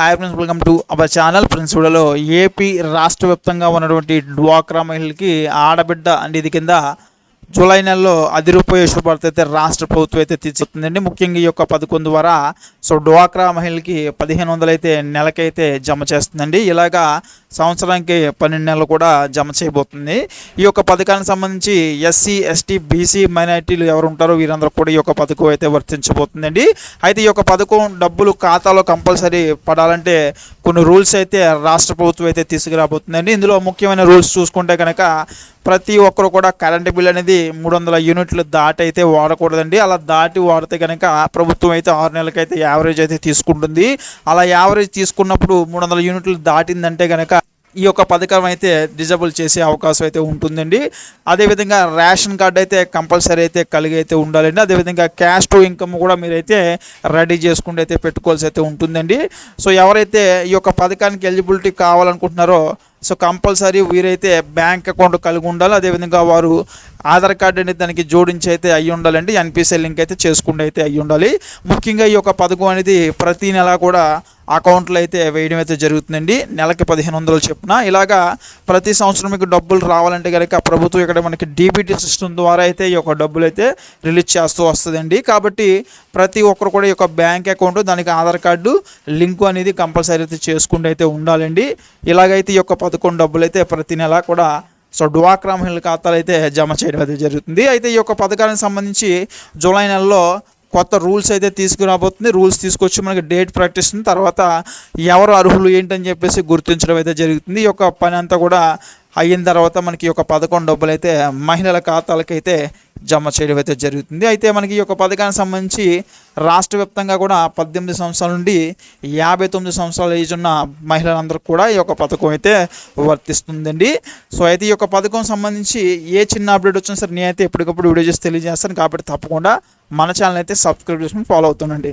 Hi friends welcome to our channel friends వీడియోలో AP రాష్ట్ర వ్యాప్తంగా ఉన్నటువంటి డ్వాక్రా మహిళలకి ఆడబిడ్డ అంటే ఇది కింద జూలై నెలలో అది రూపాయి శుభార్త అయితే రాష్ట్ర ప్రభుత్వం అయితే తీర్చిస్తుందండి ముఖ్యంగా ఈ యొక్క పథకం ద్వారా సో డ్వాక్రా మహిళకి పదిహేను వందలు అయితే నెలకైతే జమ చేస్తుందండి. ఇలాగా సంవత్సరానికి పన్నెండు నెలలు కూడా జమ చేయబోతుంది. ఈ యొక్క పథకానికి సంబంధించి ఎస్సీ ఎస్టీ బీసీ మైనార్టీలు ఎవరు ఉంటారో వీరందరూ కూడా ఈ యొక్క పథకం అయితే వర్తించబోతుందండి. అయితే ఈ యొక్క పథకం డబ్బులు ఖాతాలో కంపల్సరీ పడాలంటే కొన్ని రూల్స్ అయితే రాష్ట్ర ప్రభుత్వం అయితే తీసుకురాబోతుందండి. ఇందులో ముఖ్యమైన రూల్స్ చూసుకుంటే కనుక ప్రతి ఒక్కరు కూడా కరెంటు బిల్ అనేది మూడు వందల యూనిట్లు దాటి అయితే వాడకూడదండి. అలా దాటి వాడితే కనుక ప్రభుత్వం అయితే ఆరు నెలలకైతే యావరేజ్ అయితే తీసుకుంటుంది. అలా యావరేజ్ తీసుకున్నప్పుడు మూడు వందల యూనిట్లు దాటిందంటే కనుక ఈ యొక్క పథకం అయితే డిజబుల్ చేసే అవకాశం అయితే ఉంటుందండి. అదేవిధంగా రేషన్ కార్డ్ అయితే కంపల్సరీ అయితే కలిగి అయితే ఉండాలండి. అదేవిధంగా క్యాష్ టు ఇన్కమ్ కూడా మీరైతే రెడీ చేసుకుంటూ అయితే పెట్టుకోవాల్సి అయితే ఉంటుందండి. సో ఎవరైతే ఈ యొక్క పథకానికి ఎలిజిబిలిటీ కావాలనుకుంటున్నారో సో కంపల్సరీ వీరైతే బ్యాంక్ అకౌంట్ కలిగి ఉండాలి. అదేవిధంగా వారు ఆధార్ కార్డు అనేది దానికి జోడించి అయితే అయ్యి ఉండాలండి. ఎన్పిసిఐ లింక్ అయితే చేసుకుంటే అయితే అయ్యి ఉండాలి. ముఖ్యంగా ఈ యొక్క పథకం అనేది ప్రతి నెల కూడా అకౌంట్లో అయితే వేయడం అయితే జరుగుతుందండి. నెలకి పదిహేను వందలు చెప్పున. ఇలాగా ప్రతి సంవత్సరం మీకు డబ్బులు రావాలంటే కనుక ప్రభుత్వం ఇక్కడ మనకి డీబీటీ సిస్టమ్ ద్వారా అయితే ఈ యొక్క డబ్బులు అయితే రిలీజ్ చేస్తూ వస్తుందండి. కాబట్టి ప్రతి ఒక్కరు కూడా ఈ యొక్క బ్యాంక్ అకౌంట్ దానికి ఆధార్ కార్డు లింకు అనేది కంపల్సరీ అయితే చేసుకుంటూ అయితే ఉండాలండి. ఇలాగైతే ఈ యొక్క పథకం డబ్బులు అయితే ప్రతి నెల కూడా సో డ్వాక్రా మహిళల ఖాతాలు అయితే జమ చేయడం అయితే జరుగుతుంది. అయితే ఈ యొక్క పథకానికి సంబంధించి జూలై నెలలో కొత్త రూల్స్ అయితే తీసుకురాబోతుంది. రూల్స్ తీసుకొచ్చి మనకి డేట్ ప్రకటిస్తుంది తర్వాత ఎవరు అర్హులు ఏంటని చెప్పేసి గుర్తించడం అయితే జరుగుతుంది. ఈ యొక్క పని అంతా కూడా అయిన తర్వాత మనకి ఈ యొక్క పథకం డబ్బులు అయితే మహిళల ఖాతాలకైతే జమ చేయడం అయితే జరుగుతుంది. అయితే మనకి ఈ యొక్క పథకానికి సంబంధించి రాష్ట్ర వ్యాప్తంగా కూడా పద్దెనిమిది సంవత్సరాల నుండి యాభై తొమ్మిది సంవత్సరాల ఏజ్ ఉన్న మహిళలందరికీ కూడా ఈ యొక్క పథకం అయితే వర్తిస్తుందండి. సో అయితే ఈ యొక్క పథకం సంబంధించి ఏ చిన్న అప్డేట్ వచ్చినా సరే నేనైతే ఎప్పటికప్పుడు వీడియో చేసి తెలియజేస్తాను. కాబట్టి తప్పకుండా మన ఛానల్ అయితే సబ్స్క్రైబ్ చేసుకుని ఫాలో అవుతుండండి.